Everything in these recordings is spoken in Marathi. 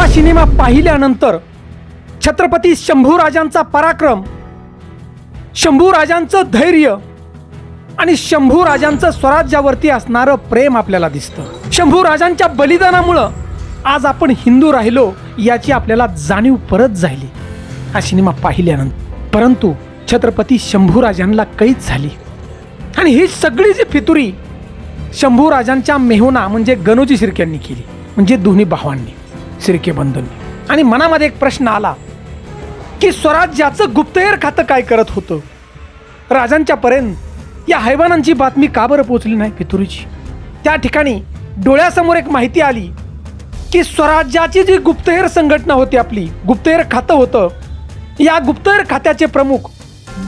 हा सिनेमा पाहिल्यानंतर छत्रपती शंभूराजांचा पराक्रम शंभूराजांचं धैर्य आणि शंभूराजांचं स्वराज्यावरती असणारं प्रेम आपल्याला दिसतं. शंभूराजांच्या बलिदानामुळं आज आपण हिंदू राहिलो याची आपल्याला जाणीव परत झाली. हा सिनेमा पाहिल्यानंतर. परंतु छत्रपती शंभूराजांना कैद झाली. आणि ही सगळी जी फितुरी शंभूराजांच्या मेहुना म्हणजे गणोजी शिर्क्यांनी केली म्हणजे दोन्ही भावांनी. सिरके बंधूंनी. आणि मनामध्ये एक प्रश्न आला की स्वराज्याचं गुप्तहेर खातं काय करत होतं? राजांच्या पर्यंत या हैवानांची बातमी का बरं पोचली नाही फितुरीची त्या ठिकाणी डोळ्यासमोर एक माहिती आली की स्वराज्याची जी गुप्तहेर संघटना होती आपली गुप्तहेर खातं होतं या गुप्तहेर खात्याचे प्रमुख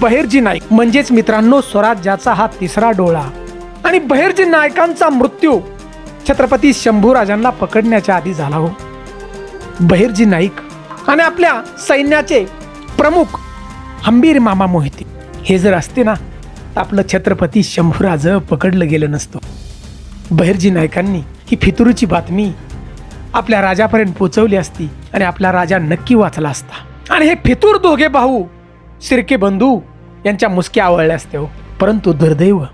बहिर्जी नाईक. म्हणजेच मित्रांनो स्वराज्याचा हा तिसरा डोळा. आणि बहिर्जी नायकांचा मृत्यू छत्रपती शंभूराजांना पकडण्याच्या आधी झाला हो. बहिर्जी नाईक आणि आपल्या सैन्याचे प्रमुख हंबीर मामा मोहिते. हे जर असते ना तर आपलं छत्रपती शंभूराज पकडलं गेलं नसतं. बहिर्जी नायकांनी ही फितुरूची बातमी आपल्या राजापर्यंत पोचवली असती आणि आपला राजा नक्की वाचला असता. आणि हे फितूर दोघे भाऊ सिरके बंधू यांच्या मुसक्या आवळल्या असते हो. परंतु दुर्दैव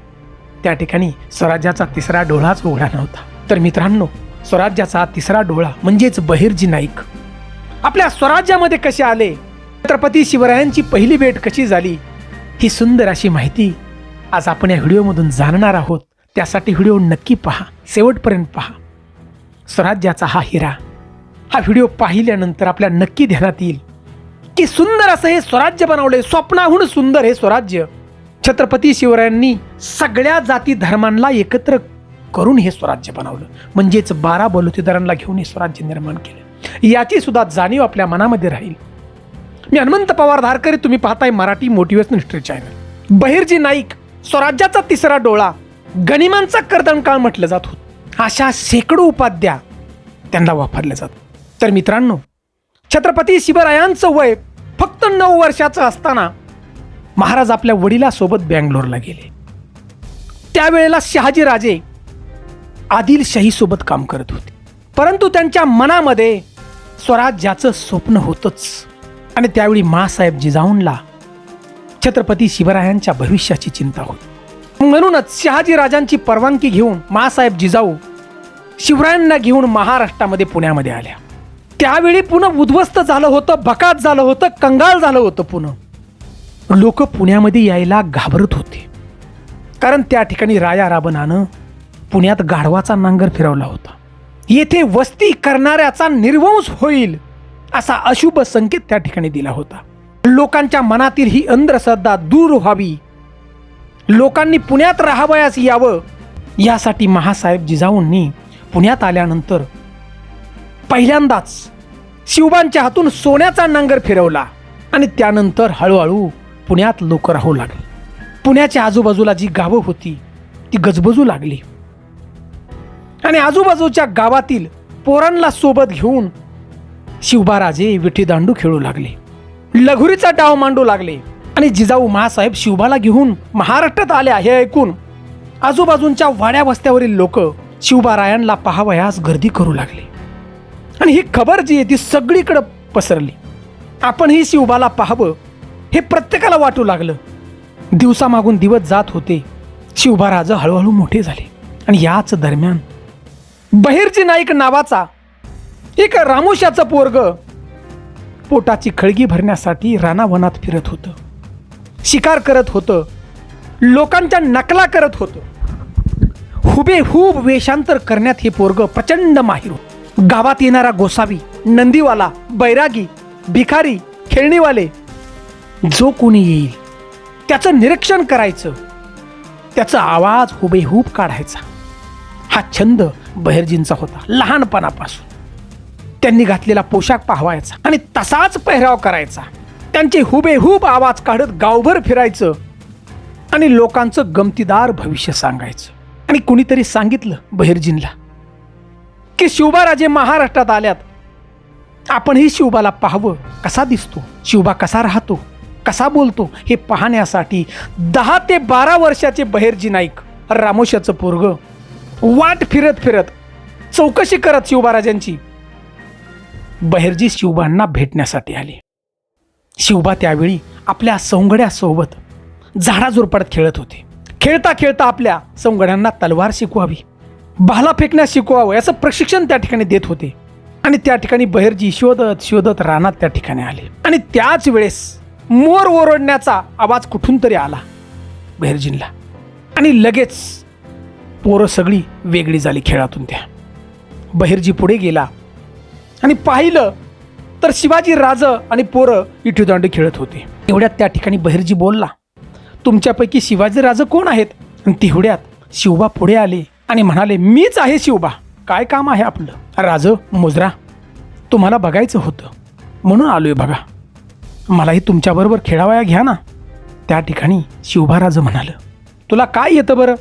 त्या ठिकाणी स्वराज्याचा तिसरा डोळाच उघडा नव्हता. तर मित्रांनो स्वराज्याचा तिसरा डोळा म्हणजेच बहिर्जी नाईक. आपल्या स्वराज्यामध्ये कसे आले? छत्रपती शिवरायांची पहिली भेट कशी झाली? ही सुंदर अशी माहिती आज आपण या व्हिडिओमधून जाणणार आहोत. त्यासाठी व्हिडिओ नक्की पहा. शेवटपर्यंत पहा. स्वराज्याचा हा हिरा. हा व्हिडिओ पाहिल्यानंतर आपल्या नक्की ध्यानात येईल. की सुंदर असं हे स्वराज्य बनवले स्वप्नाहून सुंदर हे स्वराज्य. छत्रपती शिवरायांनी सगळ्या जाती धर्मांना एकत्र करून हे स्वराज्य बनवलं. म्हणजेच बारा बलुतेदारांना घेऊन हे स्वराज्य निर्माण केलं. याची सुद्धा जाणीव आपल्या मनामध्ये राहील. मी हनुमंत पवार धारकरी तुम्ही पाहताय Marathi motivational history channel Bahirji Naik स्वराज्याचा तिसरा डोळा गनिमांचा कर्दनकाळ म्हटलं जात होत. अशा शेकडो उपाध्या त्यांना वापरल्या जातात तर मित्रांनो छत्रपती शिवरायांचं वय फक्त नऊ वर्षाचं असताना महाराज आपल्या वडिलासोबत बँगलोरला गेले. त्यावेळेला शहाजीराजे आदिलशाहीसोबत काम करत होते. परंतु त्यांच्या मनामध्ये स्वराज्याचं स्वप्न होतंच. आणि त्यावेळी मासाहेब जिजाऊनला छत्रपती शिवरायांच्या भविष्याची चिंता होती. म्हणूनच शहाजी राजांची परवानगी घेऊन मासाहेब जिजाऊ शिवरायांना घेऊन महाराष्ट्रामध्ये पुण्यामध्ये आल्या. त्यावेळी पुन्हा उद्ध्वस्त झालं होतं बकात झालं होतं कंगाल झालं होतं पुन्हा लोक पुण्यामध्ये यायला घाबरत होते. कारण त्या ठिकाणी राया राबनानं पुण्यात गाढवाचा नांगर फिरवला होता. येथे वस्ती करणाऱ्याचा निर्वंश होईल असा अशुभ संकेत त्या ठिकाणी दिला होता. लोकांच्या मनातील ही अंधश्रद्धा दूर व्हावी. लोकांनी पुण्यात राहावयास यावं यासाठी महासाहेब जिजाऊंनी पुण्यात आल्यानंतर पहिल्यांदाच शिवबांच्या हातून सोन्याचा नांगर फिरवला आणि त्यानंतर हळूहळू पुण्यात लोक राहू लागले. पुण्याच्या आजूबाजूला जी गावं होती ती गजबजू लागली. आणि आजूबाजूच्या गावातील पोरांना सोबत घेऊन शिवबाराजे विठी दांडू खेळू लागले. लघुरीचा डाव मांडू लागले आणि जिजाऊ महासाहेब शिवबाला घेऊन महाराष्ट्रात आल्या हे ऐकून. आजूबाजूंच्या वाड्या वस्त्यावरील लोक शिवबारायांना पाहावयास गर्दी करू लागले. आणि ही खबर जी आहे ती सगळीकडं पसरली. आपणही शिवबाला पाहावं हे प्रत्येकाला वाटू लागलं. दिवसामागून दिवस जात होते. शिवबाराज हळूहळू मोठे झाले. आणि याच दरम्यान बहिर्जी नाईक नावाचा एक रामोशाचं पोरग पोटाची खळगी भरण्यासाठी रानावनात फिरत होतं. शिकार करत होतं. लोकांच्या नकला करत होतं. हुबेहूब वेषांतर करण्यात हे पोरग प्रचंड माहीर होत. गावात येणारा गोसावी नंदीवाला बैरागी भिकारी खेळणीवाले जो कोणी येईल त्याचं निरीक्षण करायचं. त्याचा आवाज हुबेहूब काढायचा. हा छंद बहिर्जींचा होता. लहानपणापासून. त्यांनी घातलेला पोशाख पाहवायचा आणि तसाच पेहराव करायचा. त्यांचे हुबेहूब आवाज काढत गावभर फिरायचं आणि लोकांचं गमतीदार भविष्य सांगायचं. आणि कुणीतरी सांगितलं बहिर्जींला की शिवबाराजे महाराष्ट्रात आल्यात. आपणही शिवबाला पाहावं. कसा दिसतो? शिवबा कसा राहतो? कसा बोलतो? हे पाहण्यासाठी दहा ते बारा वर्षाचे बहिर्जी नाईक रामोशाचं पोरगं वाट फिरत फिरत चौकशी करत शिवबाराजांची. बहिर्जी शिवबांना भेटण्यासाठी आले. शिवबा त्यावेळी आपल्या सौंगड्यासोबत झाडाझुरपडात खेळत होते. खेळता खेळता आपल्या सौंगड्यांना तलवार शिकवावी भाला फेकण्यास शिकवावं याचं प्रशिक्षण त्या ठिकाणी देत होते. आणि त्या ठिकाणी बहिर्जी शोधत शोधत रानात त्या ठिकाणी आले. आणि त्याच वेळेस मोर ओरडण्याचा आवाज कुठून तरी आला बहिर्जींला आणि लगेच पोरं सगळी वेगळी झाली खेळातून त्या. बहिर्जी पुढे गेला आणि पाहिलं तर शिवाजी राज आणि पोरं विठूदांडू खेळत होते. तेवढ्यात त्या ठिकाणी बहिर्जी बोलला तुमच्यापैकी शिवाजी राज कोण आहेत? आणि तेवढ्यात शिवबा पुढे आले आणि म्हणाले मीच आहे शिवबा. काय काम आहे आपलं? राज मुजरा तुम्हाला बघायचं होतं. म्हणून आलोय बघा. मलाही तुमच्याबरोबर खेळावया घ्या ना. त्या ठिकाणी शिवबाराज म्हणालं तुला काय येतं बरं?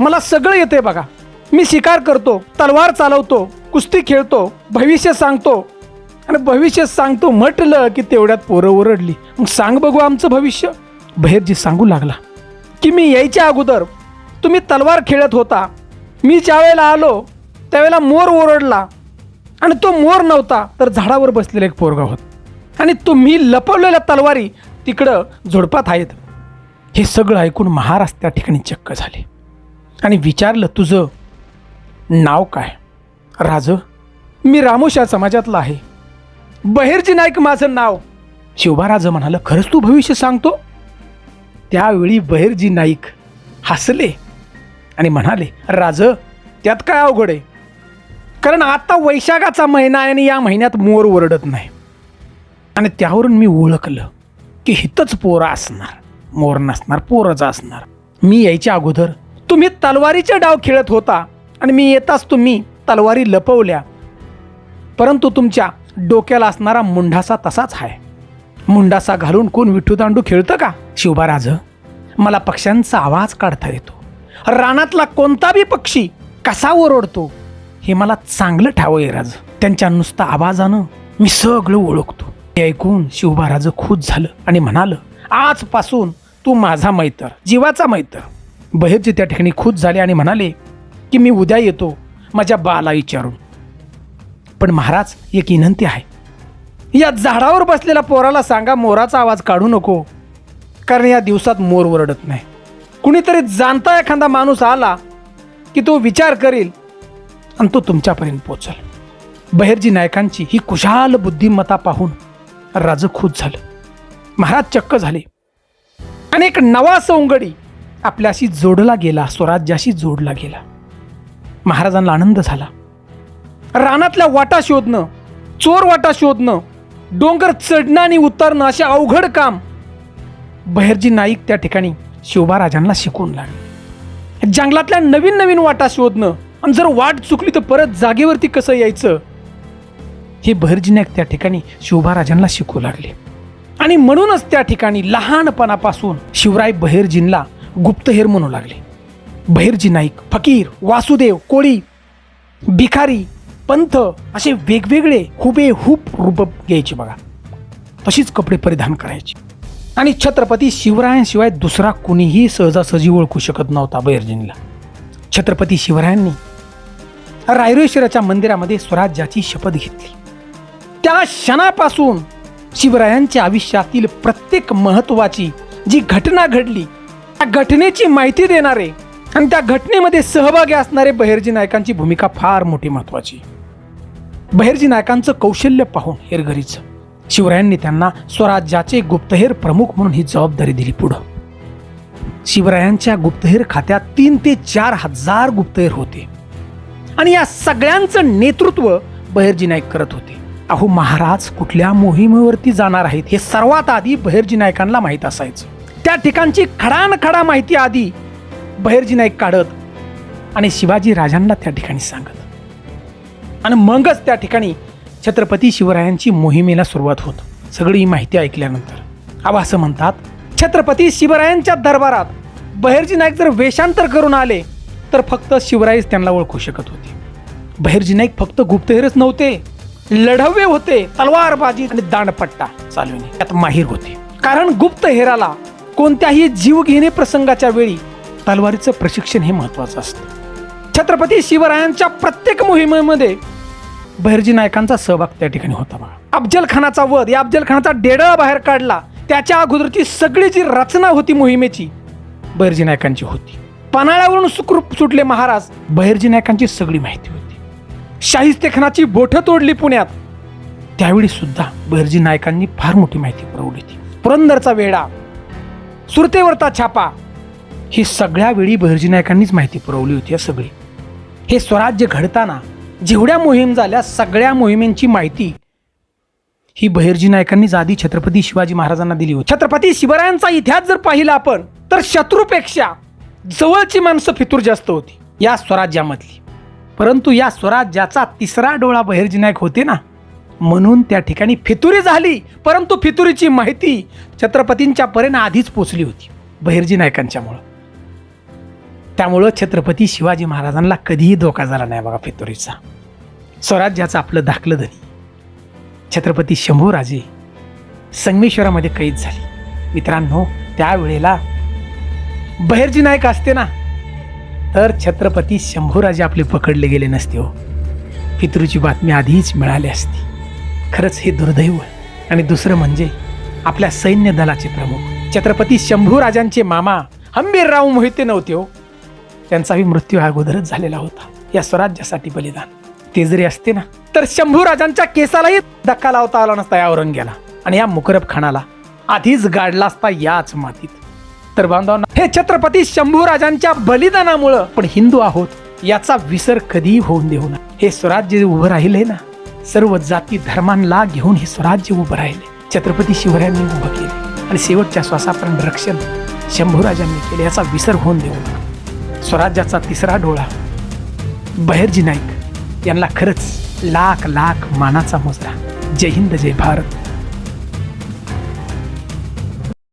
मला सगळं येते बघा. मी शिकार करतो तलवार चालवतो कुस्ती खेळतो भविष्य सांगतो. आणि भविष्य सांगतो म्हटलं की तेवढ्यात पोरं ओरडली. मग सांग बघू आमचं भविष्य. बहिरजी सांगू लागला. की मी यायच्या अगोदर तुम्ही तलवार खेळत होता. मी ज्यावेळेला आलो त्यावेळेला मोर ओरडला. आणि तो मोर नव्हता तर झाडावर बसलेला एक पोरगा होता. आणि तुम्ही लपवलेल्या तलवारी तिकडं झोडपात आहेत. हे सगळं ऐकून महाराज त्या ठिकाणी चक्क झाले. आणि विचारलं तुझं नाव काय? राज मी रामोशा समाजातला आहे. बहेरजी नाईक माझं नाव. शिवबाराज म्हणालं खरंच तू भविष्य सांगतो? त्यावेळी बहिरजी नाईक हसले आणि म्हणाले राज त्यात काय अवघड आहे? कारण आता वैशाखाचा महिना आहे आणि या महिन्यात मोर ओरडत नाही. आणि त्यावरून मी ओळखलं की हितच पोरं असणार. मोर नसणार पोरच असणार. मी यायच्या अगोदर तुम्ही तलवारीचे डाव खेळत होता आणि मी येताच तुम्ही तलवारी लपवल्या. परंतु तुमच्या डोक्याला असणारा मुंडासा तसाच आहे. मुंडासा घालून कोण विठू दांडू खेळतं का? शिवबाराज मला पक्ष्यांचा आवाज काढता येतो. रानातला कोणता बी पक्षी कसा ओरडतो हे मला चांगलं ठावं आहे राज. त्यांच्या नुसता आवाजानं मी सगळं ओळखतो. हे ऐकून शिवबाराज खुश झालं आणि म्हणाल आजपासून तू माझा मैतर जीवाचा मैतर. बहिरजी त्या ठिकाणी खुश झाले आणि म्हणाले की मी उद्या येतो माझ्या बाला विचारून. पण महाराज एक विनंती आहे. या झाडावर बसलेल्या पोराला सांगा मोराचा आवाज काढू नको कारण या दिवसात मोर ओरडत नाही. कुणीतरी जाणता एखादा माणूस आला की तो विचार करेल आणि तो तुमच्यापर्यंत पोचल. बहिरजी नायकांची ही कुशाल बुद्धिमत्ता पाहून राजं खुश झालं. महाराज चक्क झाले. आणि एक नवा सौंगडी आपल्याशी जोडला गेला स्वराज्याशी जोडला गेला. महाराजांना आनंद झाला. रानातल्या वाटा शोधणं चोर वाटा शोधणं डोंगर चढणं आणि उतरणं असे अवघड काम बहिर्जी नाईक त्या ठिकाणी शिवबाराजांना शिकवून लागले. जंगलातल्या नवीन नवीन वाटा शोधणं आणि जर वाट चुकली तर परत जागेवरती कसं यायचं? हे बहिर्जी नाईक त्या ठिकाणी शिवबाराजांना शिकवू लागले. आणि म्हणूनच त्या ठिकाणी लहानपणापासून शिवराय बहिर्जींला गुप्तहेर म्हणू लागले. बहिर्जी नाईक फकीर वासुदेव कोळी भिखारी पंथ असे वेगवेगळे हुबेहूब रूप घ्यायचे बघा. तशीच कपडे परिधान करायचे. आणि छत्रपती शिवरायांशिवाय दुसरा कुणीही सहजासहजी ओळखू शकत नव्हता बहिर्जींना छत्रपती शिवरायांनी रायरेश्वराच्या मंदिरामध्ये स्वराज्याची शपथ घेतली. त्या क्षणापासून शिवरायांच्या आयुष्यातील प्रत्येक महत्वाची जी घटना घडली त्या घटनेची माहिती देणारे आणि त्या घटनेमध्ये सहभागी असणारे बहिर्जी नायकांची भूमिका फार मोठी महत्वाची. बहिर्जी नायकांचं कौशल्य पाहून हेरघरीचं शिवरायांनी त्यांना स्वराज्याचे गुप्तहेर प्रमुख म्हणून ही जबाबदारी दिली पुढं. शिवरायांच्या गुप्तहेर खात्यात तीन ते चार हजार गुप्तहेर होते. आणि या सगळ्यांचं नेतृत्व बहिर्जी नाईक करत होते. अहो महाराज कुठल्या मोहिमेवरती जाणार आहेत हे सर्वात आधी बहिर्जी नायकांना माहीत असायचं. त्या ठिकाणची खडानखडा माहिती आधी बहिर्जी नाईक काढत आणि शिवाजी राजांना त्या ठिकाणी सांगत. आणि मगच त्या ठिकाणी छत्रपती शिवरायांची मोहिमेला सुरुवात होत. सगळी ही माहिती ऐकल्यानंतर. आबा असं म्हणतात छत्रपती शिवरायांच्या दरबारात बहिर्जी नाईक जर वेषांतर करून आले तर फक्त शिवरायच त्यांना ओळखू शकत होते. बहिर्जी नाईक फक्त गुप्तहेरच नव्हते लढवे होते तलवारबाजी आणि दांडपट्टा चालविणे. यात माहीर होते. कारण गुप्तहेराला कोणत्याही जीवघेणे प्रसंगाच्या वेळी तलवारीचं प्रशिक्षण हे महत्त्वाचं असतं. छत्रपती शिवरायांच्या प्रत्येक मोहिमेमध्ये बहिर्जी नायकांचा सहभाग त्या ठिकाणी होता बघा. अफजल खानाचा वध या अफजल खानाचा डेडा बाहेर काढला त्याच्या अगोदरची सगळी जी रचना होती मोहिमेची बहिर्जी नायकांची होती. पन्हाळ्यावरून सुखरूप सुटले महाराज बहिर्जी नायकांची सगळी माहिती होती. शाहिस्तेखानाची बोठं तोडली पुण्यात त्यावेळी सुद्धा बहिर्जी नायकांनी फार मोठी माहिती पुरवली होती. पुरंदरचा वेढा सुरतेवरचा छापा. ही सगळ्या वेळी बहिर्जी नायकांनीच माहिती पुरवली होती या सगळी. हे स्वराज्य घडताना जेवढ्या मोहीम झाल्या सगळ्या मोहिमेंची माहिती ही बहिर्जी नायकांनीच आधी छत्रपती शिवाजी महाराजांना दिली होती. छत्रपती शिवरायांचा इतिहास जर पाहिला आपण तर शत्रूपेक्षा जवळची माणसं फितूर जास्त होती या स्वराज्यामधली. परंतु या स्वराज्याचा तिसरा डोळा बहिर्जी नायक होते ना म्हणून त्या ठिकाणी फितुरी झाली. परंतु फितुरीची माहिती छत्रपतींच्या पर्यंत आधीच पोचली होती बहिर्जी नायकांच्यामुळं. त्यामुळं छत्रपती शिवाजी महाराजांना कधीही धोका झाला नाही बघा फितुरीचा. स्वराज्याचं आपलं धाकलं धनी. छत्रपती शंभूराजे संगमेश्वरामध्ये कैद झाली. मित्रांनो त्यावेळेला बहिर्जी नायक असते ना तर छत्रपती शंभूराजे आपले पकडले गेले नसते हो. पितृची बातमी आधीच मिळाली असती. खरंच हे दुर्दैव आणि दुसरं म्हणजे आपल्या सैन्य दलाचे प्रमुख छत्रपती शंभूराजांचे मामा हंबीरराव मोहिते नव्हते हो. त्यांचाही मृत्यू अगोदरच झालेला होता. या स्वराज्यासाठी बलिदान. ते जरी असते ना तर शंभूराजांच्या केसालाही धक्का लावता आला नसता या औरंग्याला. आणि या मुकरब खानाला आधीच गाडला असता याच मातीत. तर बांधवांना हे छत्रपती शंभूराजांच्या बलिदानामुळं पण हिंदू आहोत याचा विसर कधीही होऊन देऊ नये. हे स्वराज्य उभं राहिले ना सर्व जाती धर्मांना घेऊन हे स्वराज्य उभं राहिले. छत्रपती शिवरायांनी उभं केले आणि शेवटच्या श्वासापर्यंत रक्षण शंभूराजांनी केले याचा विसर होऊन देऊ स्वराज्याचा तिसरा डोळा बहिर्जी नाईक यांना खरंच लाख लाख मानाचा मोजला जय हिंद जय भारत.